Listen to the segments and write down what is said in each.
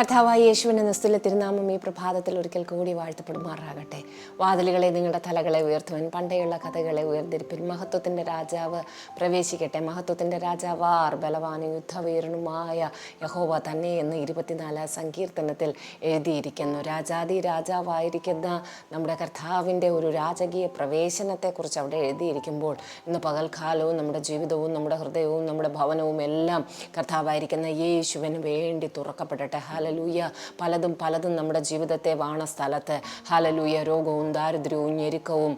കർത്താവായ യേശുവിന്റെ നിസ്തുല തിരുനാമം ഈ പ്രഭാതത്തിൽ ഒരിക്കൽ കൂടി വാഴ്ത്തപ്പെടുമാറാകട്ടെ. വാതിലുകളെ നിങ്ങളുടെ തലകളെ ഉയർത്തുവൻ പണ്ടേയുള്ള കഥകളെ ഉയർത്തിരിപ്പിൽ മഹത്വത്തിന്റെ രാജാവ് പ്രവേശിക്കട്ടെ. മഹത്വത്തിന്റെ രാജാവാർ ബലവാനും യുദ്ധവീരനുമായ യഹോവ തന്നെ എന്ന് ഇരുപത്തിനാലാം സങ്കീർത്തനത്തിൽ എഴുതിയിരിക്കുന്നു. രാജാതി രാജാവായിരിക്കുന്ന നമ്മുടെ കർത്താവിന്റെ ഒരു രാജകീയ പ്രവേശനത്തെക്കുറിച്ച് അവിടെ എഴുതിയിരിക്കുമ്പോൾ ഇന്ന് പകൽക്കാലവും നമ്മുടെ ജീവിതവും നമ്മുടെ ഹൃദയവും നമ്മുടെ ഭവനവും എല്ലാം കർത്താവായിരിക്കുന്ന യേശുവിന് വേണ്ടി തുറക്കപ്പെടട്ടെ. ഹാലലൂയ പലതും പലതും നമ്മുടെ ജീവിതത്തെ വാണ സ്ഥലത്ത്. ഹാലലൂയ രോഗവും ദാരിദ്ര്യവും ഞെരുക്കവും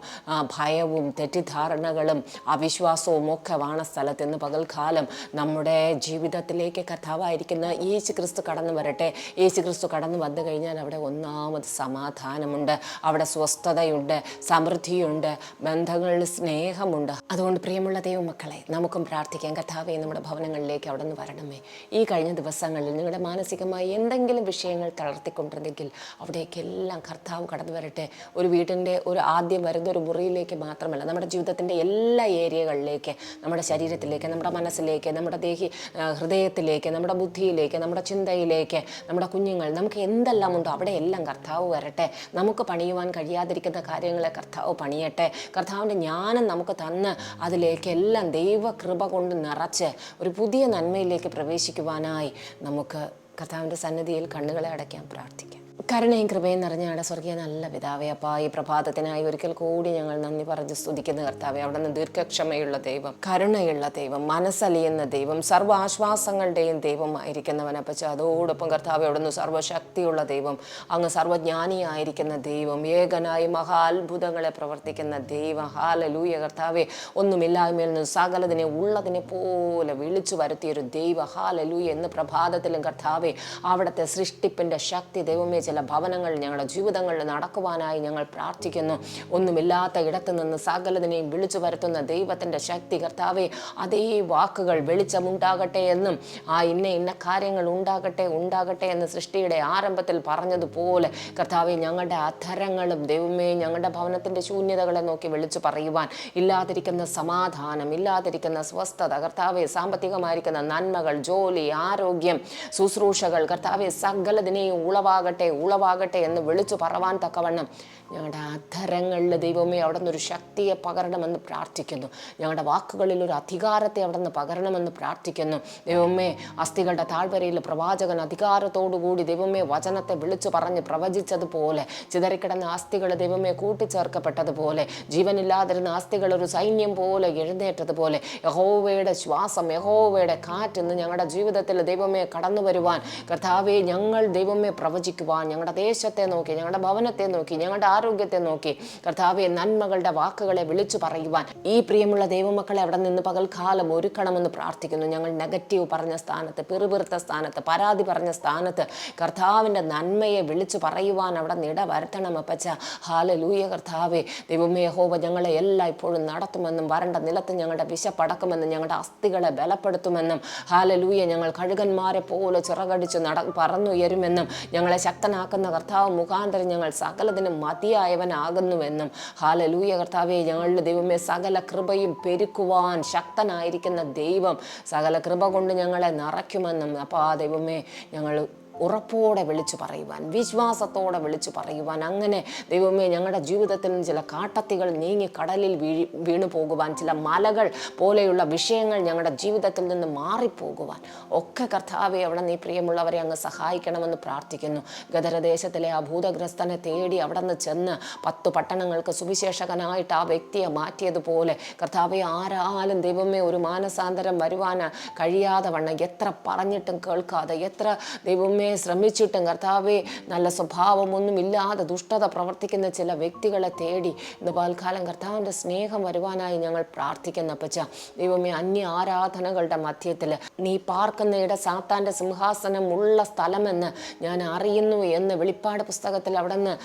ഭയവും തെറ്റിദ്ധാരണകളും അവിശ്വാസവും ഒക്കെ വാണ സ്ഥലത്ത് ഇന്ന് പകൽക്കാലം നമ്മുടെ ജീവിതത്തിലേക്ക് കഥാവായിരിക്കുന്ന യേശു ക്രിസ്തു കടന്നു വരട്ടെ. യേശു ക്രിസ്തു കടന്നു വന്നു കഴിഞ്ഞാൽ അവിടെ ഒന്നാമത് സമാധാനമുണ്ട്. അവിടെ സ്വസ്ഥതയുണ്ട് സമൃദ്ധിയുണ്ട് ബന്ധങ്ങളിൽ സ്നേഹമുണ്ട്. അതുകൊണ്ട് പ്രിയമുള്ള ദൈവമക്കളെ നമുക്കും പ്രാർത്ഥിക്കാം. കഥാവേ നമ്മുടെ ഭവനങ്ങളിലേക്ക് അവിടെ നിന്ന് വരണമേ. ഈ കഴിഞ്ഞ ദിവസങ്ങളിൽ നിങ്ങളുടെ മാനസികമായി എന്തെങ്കിലും വിഷയങ്ങൾ തളർത്തിക്കൊണ്ടിരുന്നെങ്കിൽ അവിടേക്കെല്ലാം കർത്താവ് കടന്നു വരട്ടെ. ഒരു വീടിന്റെ ഒരു ആദ്യം വരുന്ന ഒരു മുറിയിലേക്ക് മാത്രമല്ല നമ്മുടെ ജീവിതത്തിന്റെ എല്ലാ ഏരിയകളിലേക്ക് നമ്മുടെ ശരീരത്തിലേക്ക് നമ്മുടെ മനസ്സിലേക്ക് നമ്മുടെ ദേഹി ഹൃദയത്തിലേക്ക് നമ്മുടെ ബുദ്ധിയിലേക്ക് നമ്മുടെ ചിന്തയിലേക്ക് നമ്മുടെ കുഞ്ഞുങ്ങൾ നമുക്ക് എന്തെല്ലാം ഉണ്ടോ അവിടെ എല്ലാം കർത്താവ് വരട്ടെ. നമുക്ക് പണിയുവാൻ കഴിയാതിരിക്കുന്ന കാര്യങ്ങളെ കർത്താവ് പണിയട്ടെ. കർത്താവിന്റെ ജ്ഞാനം നമുക്ക് തന്ന് അതിലേക്ക് എല്ലാം ദൈവകൃപ കൊണ്ട് നിറച്ച് ഒരു പുതിയ നന്മയിലേക്ക് പ്രവേശിക്കുവാനായി നമുക്ക് കർത്താവിന്റെ സന്നിധിയിൽ കണ്ണുകളെ അടയ്ക്കാൻ പ്രാർത്ഥിക്കാം. കരുണയും കൃപയും നിറഞ്ഞ ഞങ്ങളുടെ സ്വർഗീയ നല്ല പിതാവേ അപ്പാ ഈ പ്രഭാതത്തിനായി ഒരിക്കൽ കൂടി ഞങ്ങൾ നന്ദി പറഞ്ഞ് സ്തുതിക്കുന്ന കർത്താവെ. അവിടെ നിന്ന് ദീർഘക്ഷമയുള്ള ദൈവം കരുണയുള്ള ദൈവം മനസ്സലിയുന്ന ദൈവം സർവ ആശ്വാസങ്ങളുടെയും ദൈവമായിരിക്കുന്നവൻ അപ്പച്ച. അതോടൊപ്പം കർത്താവെ അവിടെ നിന്ന് സർവശക്തിയുള്ള ദൈവം അങ്ങ് സർവജ്ഞാനിയായിരിക്കുന്ന ദൈവം ഏകനായി മഹാ അത്ഭുതങ്ങളെ പ്രവർത്തിക്കുന്ന ദൈവം. ഹാലലൂയ കർത്താവെ ഒന്നുമില്ലായ്മയിൽ നിന്ന് സകലതിനെ ഉള്ളതിനെ പോലെ വിളിച്ചു വരുത്തിയൊരു ദൈവ. ഹാലലൂയ എന്ന് പ്രഭാതത്തിലും കർത്താവെ അവിടുത്തെ സൃഷ്ടിപ്പിന്റെ ശക്തി ദൈവമേ ചില ഭവനങ്ങൾ ഞങ്ങളുടെ ജീവിതങ്ങളിൽ നടക്കുവാനായി ഞങ്ങൾ പ്രാർത്ഥിക്കുന്നു. ഒന്നുമില്ലാത്ത ഇടത്ത് നിന്ന് സകലതിനെയും വിളിച്ചു വരുത്തുന്ന ദൈവത്തിന്റെ ശക്തി കർത്താവെ അതേ വാക്കുകൾ വെളിച്ചമുണ്ടാകട്ടെ എന്നും ആ ഇന്ന ഇന്ന കാര്യങ്ങൾ ഉണ്ടാകട്ടെ ഉണ്ടാകട്ടെ എന്ന് സൃഷ്ടിയുടെ ആരംഭത്തിൽ പറഞ്ഞതുപോലെ കർത്താവെ ഞങ്ങളുടെ അധരങ്ങളും ദൈവമേ ഞങ്ങളുടെ ഭവനത്തിന്റെ ശൂന്യതകളെ നോക്കി വിളിച്ചു പറയുവാൻ ഇല്ലാതിരിക്കുന്ന സമാധാനം ഇല്ലാതിരിക്കുന്ന സ്വസ്ഥത കർത്താവെ സാമ്പത്തികമായിരിക്കുന്ന നന്മകൾ ജോലി ആരോഗ്യം ശുശ്രൂഷകൾ കർത്താവെ സകലതിനെയും ഉളവാകട്ടെ ഉളവാകട്ടെ എന്ന് വിളിച്ചു പറവാൻ തക്കവണ്ണം ഞങ്ങളുടെ അധരങ്ങളിൽ ദൈവമേ അവിടെ നിന്നൊരു ശക്തിയെ പകരണമെന്ന് പ്രാർത്ഥിക്കുന്നു. ഞങ്ങളുടെ വാക്കുകളിൽ ഒരു അധികാരത്തെ അവിടെ നിന്ന് പകരണമെന്ന് പ്രാർത്ഥിക്കുന്നു. ദൈവമേ അസ്ഥികളുടെ താഴ്വരയിൽ പ്രവാചകൻ അധികാരത്തോടുകൂടി ദൈവമേ വചനത്തെ വിളിച്ചു പറഞ്ഞ് പ്രവചിച്ചതുപോലെ ചിതറിക്കിടന്ന അസ്ഥികൾ ദൈവമേ കൂട്ടിച്ചേർക്കപ്പെട്ടതുപോലെ ജീവനില്ലാതിരുന്ന അസ്ഥികൾ ഒരു സൈന്യം പോലെ എഴുന്നേറ്റതുപോലെ യഹോവയുടെ ശ്വാസം യഹോവയുടെ കാറ്റ് ഇന്ന് ഞങ്ങളുടെ ജീവിതത്തിൽ ദൈവമേ കടന്നു വരുവാൻ കർത്താവെ ഞങ്ങൾ ദൈവമേ പ്രവചിക്കുവാൻ ഞങ്ങളുടെ ദേശത്തെ നോക്കി ഞങ്ങളുടെ ഭവനത്തെ നോക്കി ഞങ്ങളുടെ ആരോഗ്യത്തെ നോക്കി. കർത്താവെ നന്മകളുടെ വാക്കുകളെ വിളിച്ചു പറയുവാൻ ഈ പ്രിയമുള്ള ദൈവമക്കളെ അവിടെ നിന്ന് പകൽക്കാലം ഒരുക്കണമെന്ന് പ്രാർത്ഥിക്കുന്നു. ഞങ്ങൾ നെഗറ്റീവ് പറഞ്ഞ സ്ഥാനത്ത് പിറുപിറുത്ത സ്ഥാനത്ത് പരാതി പറഞ്ഞ സ്ഥാനത്ത് കർത്താവിന്റെ നന്മയെ വിളിച്ചു പറയുവാൻ അവിടെ നിട വരുത്തണം അപ്പച്ച. ഹാലലൂയ കർത്താവെ ദൈവമേ ഹോവ ഞങ്ങളെ എല്ലാം ഇപ്പോഴും നടത്തുമെന്നും വരണ്ട നിലത്ത് ഞങ്ങളുടെ വിശപ്പടക്കുമെന്നും ഞങ്ങളുടെ അസ്ഥികളെ ബലപ്പെടുത്തുമെന്നും ഹാലലൂയ ഞങ്ങൾ കഴുകന്മാരെ പോലെ ചിറകടിച്ച് നട പറന്നുയരുമെന്നും ഞങ്ങളെ ശക്തനാക്കുന്ന കർത്താവ് മുഖാന്തരം ഞങ്ങൾ സകലതിനും മതിയായവനാകുന്നുവെന്നും. ഹാലലൂയ കർത്താവെ ഞങ്ങളുടെ ദൈവമേ സകല കൃപയും പെരുക്കുവാൻ ശക്തനായിരിക്കുന്ന ദൈവം സകല കൃപ കൊണ്ട് ഞങ്ങളെ നിറയ്ക്കുമെന്നും. അപ്പോൾ ആ ദൈവമേ ഞങ്ങൾ ഉറപ്പോടെ വിളിച്ചു പറയുവാൻ വിശ്വാസത്തോടെ വിളിച്ചു പറയുവാൻ അങ്ങനെ ദൈവമേ ഞങ്ങളുടെ ജീവിതത്തിൽ നിന്ന് ചില കാട്ടത്തികൾ നീങ്ങി കടലിൽ വീഴി വീണു പോകുവാൻ ചില മലകൾ പോലെയുള്ള വിഷയങ്ങൾ ഞങ്ങളുടെ ജീവിതത്തിൽ നിന്ന് മാറിപ്പോകുവാൻ. ഒക്കെ കർത്താവെ അവിടെ നീ പ്രിയമുള്ളവരെ അങ്ങ് സഹായിക്കണമെന്ന് പ്രാർത്ഥിക്കുന്നു. ഗദരദേശത്തിലെ ആ ഭൂതഗ്രസ്തനെ തേടി അവിടെ നിന്ന് ചെന്ന് പത്തു പട്ടണങ്ങൾക്ക് സുവിശേഷകനായിട്ട് ആ വ്യക്തിയെ മാറ്റിയതുപോലെ കർത്താവെ ആരാലും ദൈവമേ ഒരു മാനസാന്തരം വരുവാൻ കഴിയാതെ വണ്ണം എത്ര പറഞ്ഞിട്ടും കേൾക്കാതെ എത്ര ദൈവമേ ശ്രമിച്ചിട്ടും കർത്താവെ നല്ല സ്വഭാവമൊന്നും ഇല്ലാതെ ദുഷ്ടത പ്രവർത്തിക്കുന്ന ചില വ്യക്തികളെ തേടി ഇന്ന് പാൽക്കാലം കർത്താവിന്റെ സ്നേഹം വരുവാനായി ഞങ്ങൾ പ്രാർത്ഥിക്കുന്ന പച്ച ദൈവമേ അന്യ ആരാധനകളുടെ മധ്യത്തിൽ നീ പാർക്കുന്ന ഇട സാത്താന്റെ സിംഹാസനം ഉള്ള സ്ഥലമെന്ന് ഞാൻ അറിയുന്നു എന്ന് വെളിപ്പാട് പുസ്തകത്തിൽ അവിടെ നിന്ന്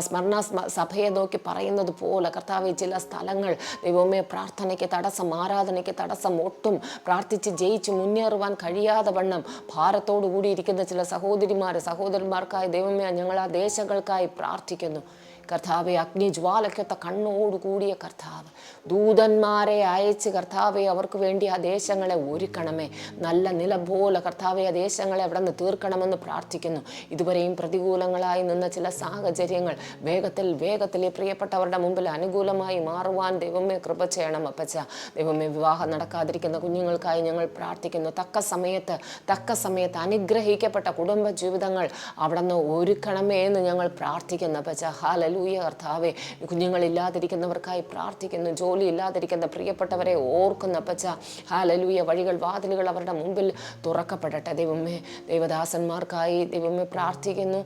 സ്മരണ സഭയെ നോക്കി പറയുന്നത് പോലെ കർത്താവ് ചില സ്ഥലങ്ങൾ ദൈവമേ പ്രാർത്ഥനയ്ക്ക് തടസ്സം ആരാധനയ്ക്ക് തടസ്സം ഒട്ടും പ്രാർത്ഥിച്ച് ജയിച്ച് മുന്നേറുവാൻ കഴിയാതെ വണ്ണം ഭാരത്തോടു കൂടിയിരിക്കുന്ന ചില സഹോദരിമാർ സഹോദരന്മാർക്കായി ദൈവമേ ഞങ്ങൾ ആ ദേശങ്ങൾക്കായി പ്രാർത്ഥിക്കുന്നു. കർത്താവെ അഗ്നിജ്വാലയ്ക്കൊത്ത കണ്ണോടുകൂടിയ കർത്താവ്. ദൂതന്മാരെ അയച്ച് കർത്താവെ അവർക്ക് വേണ്ടി ആ ദേശങ്ങളെ ഒരുക്കണമേ. നല്ല നില പോലെ കർത്താവെ ആ ദേശങ്ങളെ അവിടെ നിന്ന് തീർക്കണമെന്ന് പ്രാർത്ഥിക്കുന്നു. ഇതുവരെയും പ്രതികൂലങ്ങളായി നിന്ന ചില സാഹചര്യങ്ങൾ വേഗത്തിൽ വേഗത്തിൽ പ്രിയപ്പെട്ടവരുടെ മുമ്പിൽ അനുകൂലമായി മാറുവാൻ ദൈവമേ കൃപ ചെയ്യണം അപ്പച്ച. ദൈവമേ വിവാഹം നടക്കാതിരിക്കുന്ന കുഞ്ഞുങ്ങൾക്കായി ഞങ്ങൾ പ്രാർത്ഥിക്കുന്നു. തക്ക സമയത്ത് തക്ക സമയത്ത് അനുഗ്രഹിക്കപ്പെട്ട കുടുംബ ജീവിതങ്ങൾ അവിടെ നിന്ന് ഒരുക്കണമേ എന്ന് ഞങ്ങൾ പ്രാർത്ഥിക്കുന്നു അപ്പച്ച. ഹാലലൂയ കർത്താവെ. കുഞ്ഞുങ്ങളില്ലാതിരിക്കുന്നവർക്കായി പ്രാർത്ഥിക്കുന്നു. ജോലി ഇല്ലാതിരിക്കുന്ന പ്രിയപ്പെട്ടവരെ ഓർക്കുന്ന അപ്പച്ച ഹാലലൂയ വഴികൾ വാതിലുകൾ അവരുടെ മുമ്പിൽ തുറക്കപ്പെടട്ടെ. ദൈവമേ ദൈവദാസന്മാർക്കായി ദൈവമേ പ്രാർത്ഥിക്കുന്നു.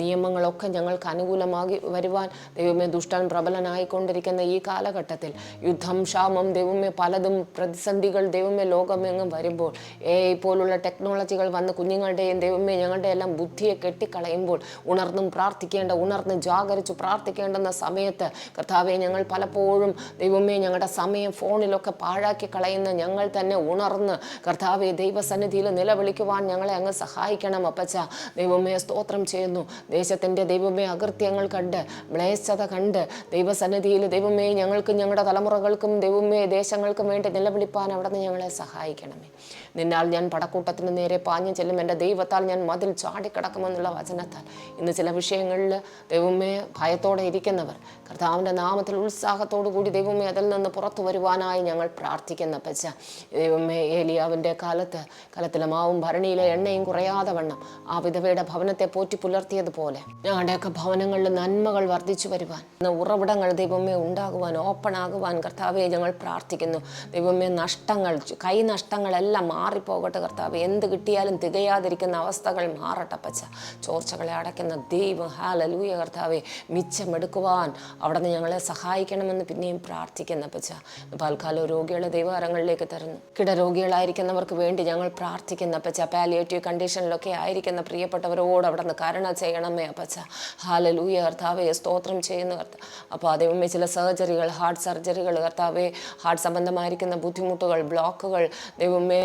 നിയമങ്ങളൊക്കെ ഞങ്ങൾക്ക് അനുകൂലമാകി വരുവാൻ ദൈവമേ ദുഷ്ടൻ പ്രബലനായിക്കൊണ്ടിരിക്കുന്ന ഈ കാലഘട്ടത്തിൽ യുദ്ധം ക്ഷാമം ദൈവമേ പലതും പ്രതിസന്ധികൾ ദൈവമേ ലോകമെങ്ങും വരുമ്പോൾ എ പോലുള്ള ടെക്നോളജികൾ വന്ന് കുഞ്ഞുങ്ങളുടെയും ദൈവമേ ഞങ്ങളുടെ എല്ലാം ബുദ്ധിയെ കെട്ടിക്കളയുമ്പോൾ ഉണർന്നും പ്രാർത്ഥിക്കേണ്ട ഉണർന്ന് ജാഗരിച്ചു പ്രാർത്ഥിക്കേണ്ടുന്ന സമയത്ത് കർത്താവെ ഞങ്ങൾ പലപ്പോഴും ദൈവമേ ഞങ്ങളുടെ സമയം ഫോണിലൊക്കെ പാഴാക്കി കളയുന്ന ഞങ്ങൾ തന്നെ ഉണർന്ന് കർത്താവെ ദൈവസന്നിധിയിൽ നിലവിളിക്കുവാൻ ഞങ്ങളെ അങ്ങ് സഹായിക്കണം അപ്പച്ച. ദൈവമേ സ്തോത്രം ചെയ്യുന്നു. ദേശത്തിന്റെ ദൈവമേ അകൃത്യങ്ങൾ കണ്ട് മ്ലേച്ഛത കണ്ട് ദൈവസന്നിധിയിൽ ദൈവമേ ഞങ്ങൾക്ക് ഞങ്ങളുടെ തലമുറകൾക്കും ദൈവമേ ദേശങ്ങൾക്കും വേണ്ടി നിലവിളിപ്പാൻ അവിടെ നിന്ന് ഞങ്ങളെ സഹായിക്കണമേ. നിന്നാൽ ഞാൻ പടക്കൂട്ടത്തിന് നേരെ പാഞ്ഞു ചെല്ലും എന്റെ ദൈവത്താൽ ഞാൻ മതിൽ ചാടിക്കിടക്കുമെന്നുള്ള വചനത്താൽ. ഇന്ന് ചില വിഷയങ്ങളിൽ ദൈവമേ ഭയത്തോടെ ഇരിക്കുന്നവർ. കർത്താവിന്റെ നാമത്തിൽ ഉത്സാഹത്തോടു കൂടി ദൈവമേ അതിൽ നിന്ന് പുറത്തു വരുവാനായി ഞങ്ങൾ പ്രാർത്ഥിക്കുന്ന പച്ച ദൈവമേ ഏലിയാവിന്റെ കാലത്ത് കലത്തിലെ മാവും ഭരണിയിലെ എണ്ണയും കുറയാതെ വണ്ണം ആ വിധവയുടെ ഭവനത്തെ പോറ്റി പുലർത്തിയതുപോലെ ഞങ്ങളുടെയൊക്കെ ഭവനങ്ങളിൽ നന്മകൾ വർദ്ധിച്ചു വരുവാൻ ഉറവിടങ്ങൾ ദൈവമേ ഉണ്ടാകുവാൻ ഓപ്പൺ ആകുവാൻ കർത്താവെ ഞങ്ങൾ പ്രാർത്ഥിക്കുന്നു. ദൈവമേ നഷ്ടങ്ങൾ കൈ നഷ്ടങ്ങളെല്ലാം മാറിപ്പോകട്ടെ കർത്താവ്. എന്ത് കിട്ടിയാലും തികയാതിരിക്കുന്ന അവസ്ഥകൾ മാറട്ടെ പച്ച ചോർച്ചകളെ അടയ്ക്കുന്ന ദൈവം ഹാലൂയ കർത്താവെ. മിച്ചമെടുക്കുവാൻ അവിടെ നിന്ന് ഞങ്ങളെ സഹായിക്കണമെന്ന് പിന്നെയും പ്രാർത്ഥിക്കുന്ന പച്ച പാൽക്കാലം രോഗികളെ ദൈവകരങ്ങളിലേക്ക് തരുന്നു. കിട രോഗികളായിരിക്കുന്നവർക്ക് വേണ്ടി ഞങ്ങൾ പ്രാർത്ഥിക്കുന്ന പച്ച പാലിയേറ്റീവ് കണ്ടീഷനിലൊക്കെ ആയിരിക്കുന്ന പ്രിയപ്പെട്ടവരോട് അവിടെ നിന്ന് കരുണ ചെയ്യണമേ അപ്പച്ച. ഹാലലൂയ കർത്താവെ സ്തോത്രം ചെയ്യുന്ന കർത്ത. അപ്പോൾ ദൈവമേ ചില സർജറികൾ ഹാർട്ട് സർജറികൾ കർത്താവേ ഹാർട്ട് സംബന്ധമായിരിക്കുന്ന ബുദ്ധിമുട്ടുകൾ ബ്ലോക്കുകൾ ദൈവമേ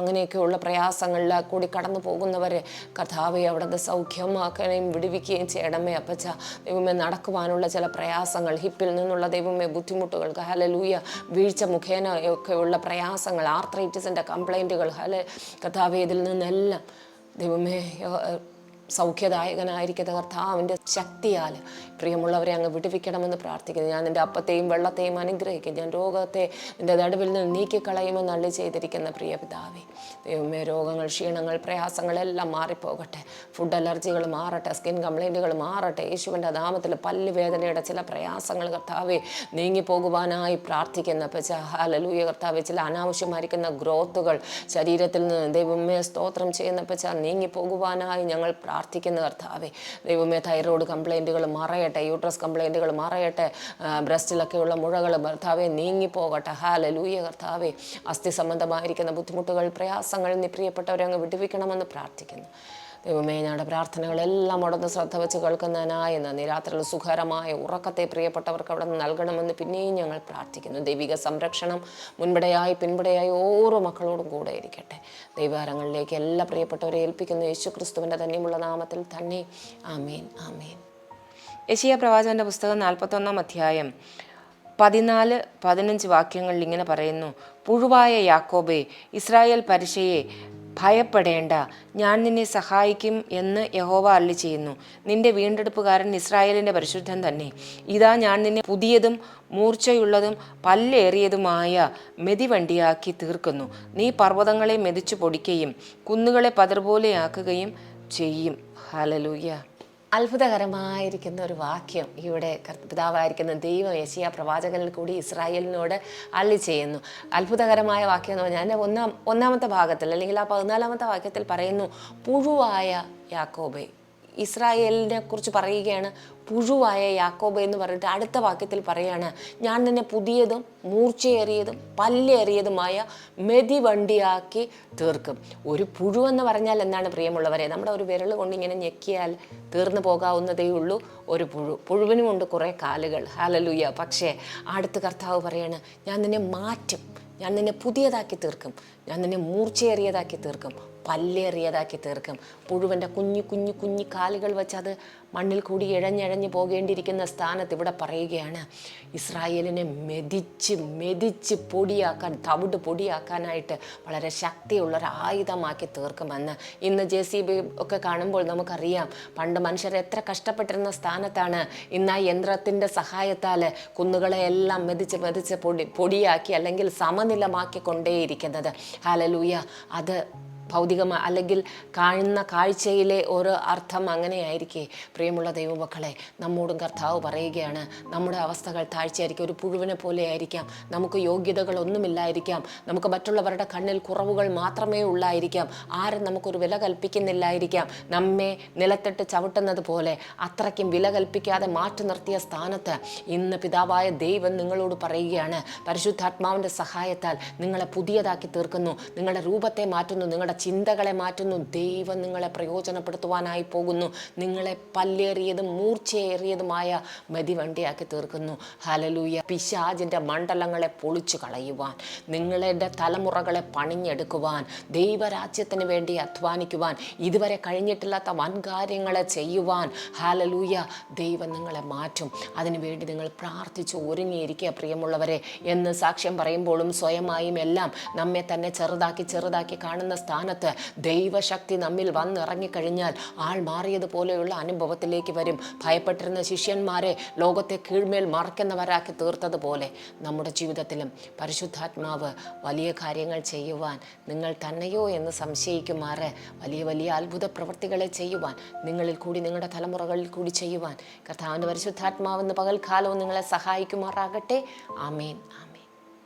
അങ്ങനെയൊക്കെയുള്ള പ്രയാസങ്ങളിൽ കൂടി കടന്നു പോകുന്നവരെ കർത്താവെ അവിടുന്ന് സൗഖ്യമാക്കുകയും വിടുവിക്കുകയും ചെയ്യണമേ അപ്പച്ച. ദൈവമേ നടക്കുവാനുള്ള ചില പ്രയാസങ്ങൾ ഹിപ്പിൽ നിന്നുള്ള ദൈവമേ ബുദ്ധിമുട്ടുകൾ ഹലലൂയ വീഴ്ച മുഖേന ഒക്കെയുള്ള പ്രയാസങ്ങൾ ആർത്രൈറ്റിസിന്റെ കംപ്ലൈന്റുകൾ ഹല കഥാവേദിൽ നിന്നെല്ലാം ദൈവമേ സൗഖ്യദായകനായിരിക്കുന്ന കർത്താവിന്റെ ശക്തിയാൽ പ്രിയമുള്ളവരെ അങ്ങ് വിടുവിക്കണമെന്ന് പ്രാർത്ഥിക്കുന്നു. ഞാൻ എന്റെ അപ്പത്തെയും വെള്ളത്തെയും അനുഗ്രഹിക്കും ഞാൻ രോഗത്തെ എന്റെ നടുവിൽ നിന്ന് നീക്കിക്കളയുമെന്ന് അള്ളി ചെയ്തിരിക്കുന്ന പ്രിയ പിതാവേ ദൈവമേ രോഗങ്ങൾ ക്ഷീണങ്ങൾ പ്രയാസങ്ങളെല്ലാം മാറിപ്പോകട്ടെ. ഫുഡ് അലർജികൾ മാറട്ടെ. സ്കിൻ കംപ്ലൈന്റുകൾ മാറട്ടെ. യേശുവിന്റെ നാമത്തിൽ പല്ല് വേദനയുടെ ചില പ്രയാസങ്ങൾ കർത്താവെ നീങ്ങിപ്പോകുവാനായി പ്രാർത്ഥിക്കുന്ന. ഹാലലൂയ കർത്താവെ ചില അനാവശ്യമായിരിക്കുന്ന ഗ്രോത്തുകൾ ശരീരത്തിൽ നിന്ന് ദൈവമേ സ്തോത്രം ചെയ്യുന്ന. നീങ്ങിപ്പോകുവാനായി ഞങ്ങൾ പ്രാർത്ഥിക്കുന്ന കർത്താവെ ദൈവമേ തൈറോയ്ഡ് കംപ്ലൈന്റുകൾ മറയട്ടെ യൂട്രസ് കംപ്ലൈന്റുകൾ മറയട്ടെ ബ്രസ്റ്റിലൊക്കെയുള്ള മുഴകൾ ഭർത്താവെ നീങ്ങിപ്പോകട്ടെ. ഹാല ലൂയ കർത്താവെ. അസ്ഥി സംബന്ധമായിരിക്കുന്ന ബുദ്ധിമുട്ടുകൾ പ്രയാസങ്ങൾ നീ പ്രിയപ്പെട്ടവരെ അങ്ങ് വിടുവിക്കണമെന്ന് പ്രാർത്ഥിക്കുന്നു. ദൈവമേ ഞങ്ങളുടെ പ്രാർത്ഥനകളെല്ലാം മുടന്ന് ശ്രദ്ധ വെച്ച് കേൾക്കുന്നതിനായി നന്ദി. രാത്രിയിൽ സുഖകരമായ ഉറക്കത്തെ പ്രിയപ്പെട്ടവർക്ക് അവിടെ നിന്ന് നൽകണമെന്ന് പിന്നെയും ഞങ്ങൾ പ്രാർത്ഥിക്കുന്നു. ദൈവിക സംരക്ഷണം മുൻപടയായി പിൻപടയായി ഓരോ മക്കളോടും കൂടെ ഇരിക്കട്ടെ. ദൈവാരങ്ങളിലേക്ക് എല്ലാ പ്രിയപ്പെട്ടവരെ ഏൽപ്പിക്കുന്നു. യേശു ക്രിസ്തുവിന്റെ തന്നെയുമുള്ള നാമത്തിൽ തന്നെ. ആമേൻ ആമേൻ. യശിയ പ്രവാചകന്റെ പുസ്തകം നാൽപ്പത്തൊന്നാം അധ്യായം പതിനാല് പതിനഞ്ച് വാക്യങ്ങളിൽ ഇങ്ങനെ പറയുന്നു. പുഴുവായ യാക്കോബെ ഇസ്രായേൽ പരിശയെ ഭയപ്പെടേണ്ട. ഞാൻ നിന്നെ സഹായിക്കും എന്ന് യഹോവ അല്ലി ചെയ്യുന്നു. നിന്റെ വീണ്ടെടുപ്പുകാരൻ ഇസ്രായേലിന്റെ പരിശുദ്ധൻ തന്നെ. ഇതാ ഞാൻ നിന്നെ പുതിയതും മൂർച്ചയുള്ളതും പല്ലേറിയതുമായ മെതിവണ്ടിയാക്കി തീർക്കുന്നു. നീ പർവതങ്ങളെ മെതിച്ചു പൊടിക്കുകയും കുന്നുകളെ പതിർപോലെയാക്കുകയും ചെയ്യും. ഹലലൂയ അത്ഭുതകരമായിരിക്കുന്ന ഒരു വാക്യം ഇവിടെ പിതാവായിരിക്കുന്ന ദൈവം യശിയ പ്രവാചകനിൽ കൂടി ഇസ്രായേലിനോട് അള്ളി ചെയ്യുന്നു. അത്ഭുതകരമായ വാക്യം എന്ന് പറഞ്ഞാൽ ഒന്നാം ഒന്നാമത്തെ ഭാഗത്തിൽ അല്ലെങ്കിൽ ആ പതിനാലാമത്തെ വാക്യത്തിൽ പറയുന്നു പുഴുവായ യാക്കോബെ ഇസ്രായേലിനെ കുറിച്ച് പറയുകയാണ് പുഴുവായ യാക്കോബ് എന്ന് പറഞ്ഞിട്ട് അടുത്ത വാക്യത്തിൽ പറയാണ് ഞാൻ നിന്നെ പുതിയതും മൂർച്ചയേറിയതും പല്ലേറിയതുമായ മെതിവണ്ടിയാക്കി തീർക്കും. ഒരു പുഴു എന്ന് പറഞ്ഞാൽ എന്താണ് പ്രിയമുള്ളവരെ? നമ്മുടെ ഒരു വിരൽ കൊണ്ട് ഇങ്ങനെ ഞെക്കിയാൽ തീർന്നു പോകാവുന്നതേ ഉള്ളൂ ഒരു പുഴു. പുഴുവിനുമുണ്ട് കുറേ കാലുകൾ. ഹാലലുയ്യ പക്ഷേ അടുത്ത കർത്താവ് പറയാണ് ഞാൻ നിന്നെ മാറ്റും. ഞാൻ നിന്നെ പുതിയതാക്കി തീർക്കും. ഞാൻ നിന്നെ മൂർച്ചയേറിയതാക്കി തീർക്കും. പല്ലേറിയതാക്കി തീർക്കും. പുഴുവന്റെ കുഞ്ഞു കുഞ്ഞു കുഞ്ഞു കാലുകൾ വെച്ച് അത് മണ്ണിൽ കൂടി ഇഴഞ്ഞഴഞ്ഞ് പോകേണ്ടിയിരിക്കുന്ന സ്ഥാനത്ത് ഇവിടെ പറയുകയാണ് ഇസ്രായേലിനെ മെതിച്ച് മെതിച്ച് പൊടിയാക്കാൻ തവിട് പൊടിയാക്കാനായിട്ട് വളരെ ശക്തിയുള്ള ഒരു ആയുധമാക്കി തീർക്കുമെന്ന് ഇന്ന് ജെ സി ബി ഒക്കെ കാണുമ്പോൾ നമുക്കറിയാം. പണ്ട് മനുഷ്യർ എത്ര കഷ്ടപ്പെട്ടിരുന്ന സ്ഥാനത്താണ്. ഇന്ന് ആ യന്ത്രത്തിന്റെ സഹായത്താൽ കുന്നുകളെ എല്ലാം മെതിച്ച് മെതിച്ച് പൊടി പൊടിയാക്കി അല്ലെങ്കിൽ സമനിലമാക്കി കൊണ്ടേയിരിക്കുന്നത് ഹാലലൂയ അത് ഭൗതികമായ അല്ലെങ്കിൽ കാണുന്ന കാഴ്ചയിലെ ഓരോ അർത്ഥം അങ്ങനെയായിരിക്കേ. പ്രിയമുള്ള ദൈവമക്കളെ നമ്മോടും കർത്താവ് പറയുകയാണ് നമ്മുടെ അവസ്ഥകൾ താഴ്ചയായിരിക്കും. ഒരു പുഴുവിനെ പോലെ ആയിരിക്കാം. നമുക്ക് യോഗ്യതകളൊന്നുമില്ലായിരിക്കാം നമുക്ക് മറ്റുള്ളവരുടെ കണ്ണിൽ കുറവുകൾ മാത്രമേ ഉള്ളായിരിക്കാം. ആരും നമുക്കൊരു വില കൽപ്പിക്കുന്നില്ലായിരിക്കാം. നമ്മെ നിലത്തിട്ട് ചവിട്ടുന്നത് പോലെ അത്രയ്ക്കും വില കൽപ്പിക്കാതെ മാറ്റി നിർത്തിയ സ്ഥാനത്ത് ഇന്ന് പിതാവായ ദൈവം നിങ്ങളോട് പറയുകയാണ് പരിശുദ്ധാത്മാവിന്റെ സഹായത്താൽ നിങ്ങളെ പുതിയതാക്കി തീർക്കുന്നു. നിങ്ങളുടെ രൂപത്തെ മാറ്റുന്നു. നിങ്ങളുടെ ചിന്തകളെ മാറ്റുന്നു. ദൈവം നിങ്ങളെ പ്രയോജനപ്പെടുത്തുവാനായി പോകുന്നു. നിങ്ങളെ പല്ലേറിയതും മൂർച്ചയേറിയതുമായ മതിവണ്ടിയാക്കി തീർക്കുന്നു. ഹലലൂയ പിശാജിന്റെ മണ്ഡലങ്ങളെ പൊളിച്ചു കളയുവാൻ നിങ്ങളുടെ തലമുറകളെ പണിഞ്ഞെടുക്കുവാൻ ദൈവരാജ്യത്തിന് വേണ്ടി അധ്വാനിക്കുവാൻ ഇതുവരെ കഴിഞ്ഞിട്ടില്ലാത്ത വൻകാര്യങ്ങളെ ചെയ്യുവാൻ ഹാലലൂയ ദൈവം നിങ്ങളെ മാറ്റും. അതിനുവേണ്ടി നിങ്ങൾ പ്രാർത്ഥിച്ച് ഒരുങ്ങിയിരിക്കുക പ്രിയമുള്ളവരെ എന്ന് സാക്ഷ്യം പറയുമ്പോഴും സ്വയമായും എല്ലാം നമ്മെ തന്നെ ചെറുതാക്കി ചെറുതാക്കി കാണുന്ന സ്ഥാനത്ത് ദൈവശക്തി നമ്മിൽ വന്നിറങ്ങിക്കഴിഞ്ഞാൽ ആൾ മാറിയതുപോലെയുള്ള അനുഭവത്തിലേക്ക് വരും. ഭയപ്പെട്ടിരുന്ന ശിഷ്യന്മാരെ ലോകത്തെ കീഴ്മേൽ മറക്കുന്നവരാക്കി തീർത്തതുപോലെ നമ്മുടെ ജീവിതത്തിലും പരിശുദ്ധാത്മാവ് വലിയ കാര്യങ്ങൾ ചെയ്യുവാൻ നിങ്ങൾ തന്നെയോ എന്ന് സംശയിക്കുമാറ്. വലിയ വലിയ അത്ഭുത പ്രവൃത്തികളെ ചെയ്യുവാൻ നിങ്ങളിൽ കൂടി നിങ്ങളുടെ തലമുറകളിൽ കൂടി ചെയ്യുവാൻ കർത്താവിന്റെ പരിശുദ്ധാത്മാവെന്ന് പകൽക്കാലവും നിങ്ങളെ സഹായിക്കുമാറാകട്ടെ. ആമേൻ ആമേൻ.